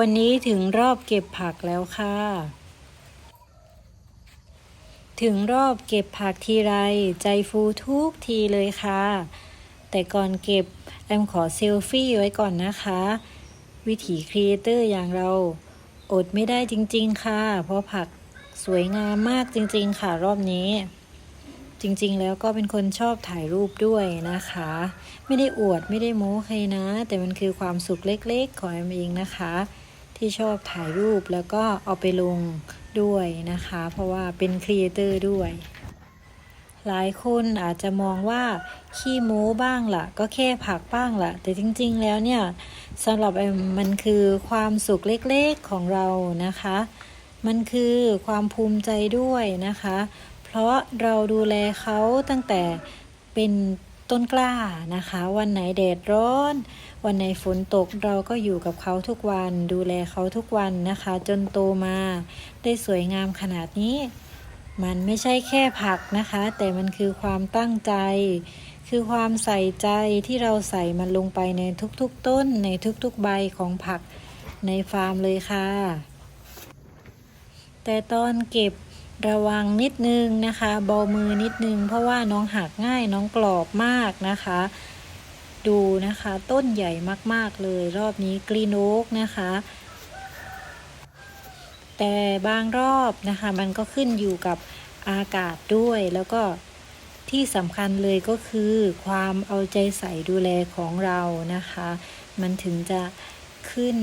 วันนี้ถึงรอบเก็บผักแล้วค่ะ ถึงรอบเก็บผักทีไร ใจฟูทุกทีเลยค่ะ แต่ก่อนเก็บ แอมขอเซลฟี่ไว้ก่อนนะคะ วิถีครีเอเตอร์อย่างเรา อดไม่ได้จริงๆค่ะ เพราะผักสวยงามมากจริงๆค่ะรอบนี้ จริงๆแล้วก็เป็นคนชอบถ่ายรูปด้วยนะคะ ไม่ได้อวดไม่ได้โม้ใครนะ แต่มันคือความสุขเล็กๆ ของแอมเองนะคะ ที่ชอบถ่ายรูปแล้วก็เอาไปลงด้วยนะคะ เพราะว่าเป็นครีเอเตอร์ด้วย หลายคนอาจจะมองว่าขี้โม้บ้างละ่ะ ก็แค่ผักบ้างละ่ะ แต่จริงๆแล้วเนี่ยสำหรับแอมมันคือความสุขเล็กๆของเรานะคะ มันคือความภูมิใจด้วยนะคะ เพราะเราดูแลเขาตั้งแต่เป็น ต้นกล้านะคะ วันไหนแดดร้อน วันไหนฝนตกเราก็อยู่กับเขาทุกวัน ดูแลเขาทุกวันนะคะ จนโตมา ได้สวยงามขนาดนี้ มันไม่ใช่แค่ผักนะคะ แต่มันคือความตั้งใจ คือความใส่ใจที่เราใส่มันลงไปในทุกๆต้น ในทุกๆใบของผักในฟาร์มเลยค่ะ แต่ตอนเก็บ ระวังนิดนึงนะคะเบามือนิดนึง เพราะว่าน้องหักง่ายน้องกรอบมากนะคะ ดูนะคะต้นใหญ่มากๆเลย รอบนี้กรีนโอกนะคะ แต่บางรอบนะคะ มันก็ขึ้นอยู่กับอากาศด้วยแล้วก็ที่สำคัญเลยก็คือความเอาใจใส่ดูแลของเรานะคะ มันถึงจะ ขึ้น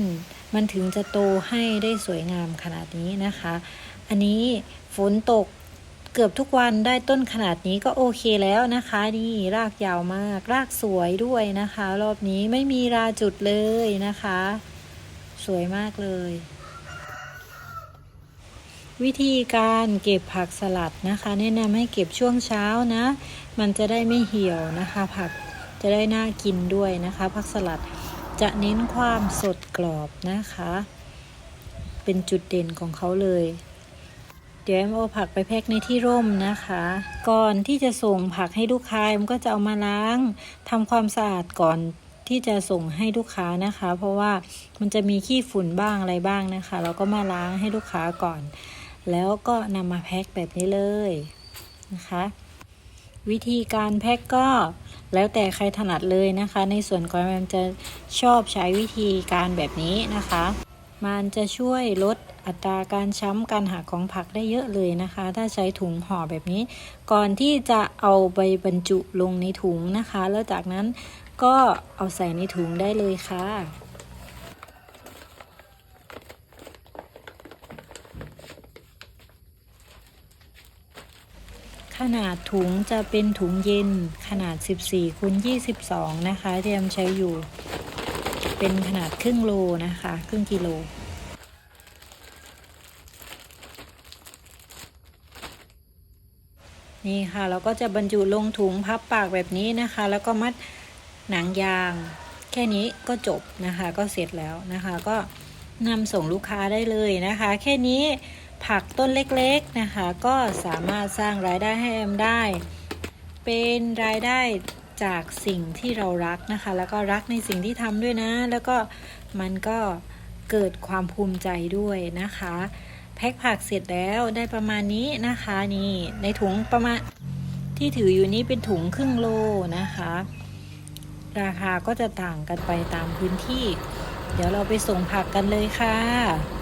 มันถึงจะโตให้ได้สวยงามขนาดนี้นะคะ อันนี้ฝนตกเกือบทุกวันได้ต้นขนาดนี้ก็โอเคแล้วนะคะ นี่รากยาวมาก รากสวยด้วยนะคะ รอบนี้ไม่มีราจุดเลยนะคะ สวยมากเลย วิธีการเก็บผักสลัดนะคะ แนะนำให้เก็บช่วงเช้านะ มันจะได้ไม่เหี่ยวนะคะ ผักจะได้น่ากินด้วยนะคะ ผักสลัด จะเน้นความสดกรอบนะคะ เป็นจุดเด่นของเขาเลย เดี๋ยวแอมเอาผักไปแพ็คในที่ร่มนะคะ ก่อนที่จะส่งผักให้ลูกค้าแอมก็จะเอามาล้างทำความสะอาดก่อนที่จะส่งให้ลูกค้านะคะ เพราะว่ามันจะมีขี้ฝุ่นบ้างอะไรบ้างนะคะ เราก็มาล้างให้ลูกค้าก่อน แล้วก็นำมาแพ็คแบบนี้เลยนะคะ วิธีการแพ็คก็ แล้วแต่ใครถนัดเลยนะคะ ในส่วนของแอมจะชอบใช้วิธีการแบบนี้นะคะ มันจะช่วยลดอัตราการช้ำการหักของผักได้เยอะเลยนะคะ ถ้าใช้ถุงห่อแบบนี้ ก่อนที่จะเอาใบบรรจุลงในถุงนะคะ แล้วจากนั้นก็เอาใส่ในถุงได้เลยค่ะ ขนาดถุงจะเป็นถุงเย็นขนาด 14คูณ22 นะคะที่แอมใช้อยู่ เป็นขนาดครึ่งโลนะคะ ครึ่งกิโลนี่ค่ะเราก็จะบรรจุลงถุงพับปากแบบนี้นะคะ แล้วก็มัดหนังยาง แค่นี้ก็จบนะคะ ก็เสร็จแล้วนะคะ ก็นำส่งลูกค้าได้เลยนะคะ แค่นี้ ผักต้นเล็กๆนะคะ ก็สามารถสร้างรายได้ให้แอมได้ เป็นรายได้จากสิ่งที่เรารักนะคะ แล้วก็รักในสิ่งที่ทำด้วยนะ แล้วก็มันก็เกิดความภูมิใจด้วยนะคะ แพ็คผักเสร็จแล้วได้ประมาณนี้นะคะนี่ในถุงประมาณที่ถืออยู่นี้เป็นถุงครึ่งโลนะคะ ราคาก็จะต่างกันไปตามพื้นที่ เดี๋ยวเราไปส่งผักกันเลยค่ะ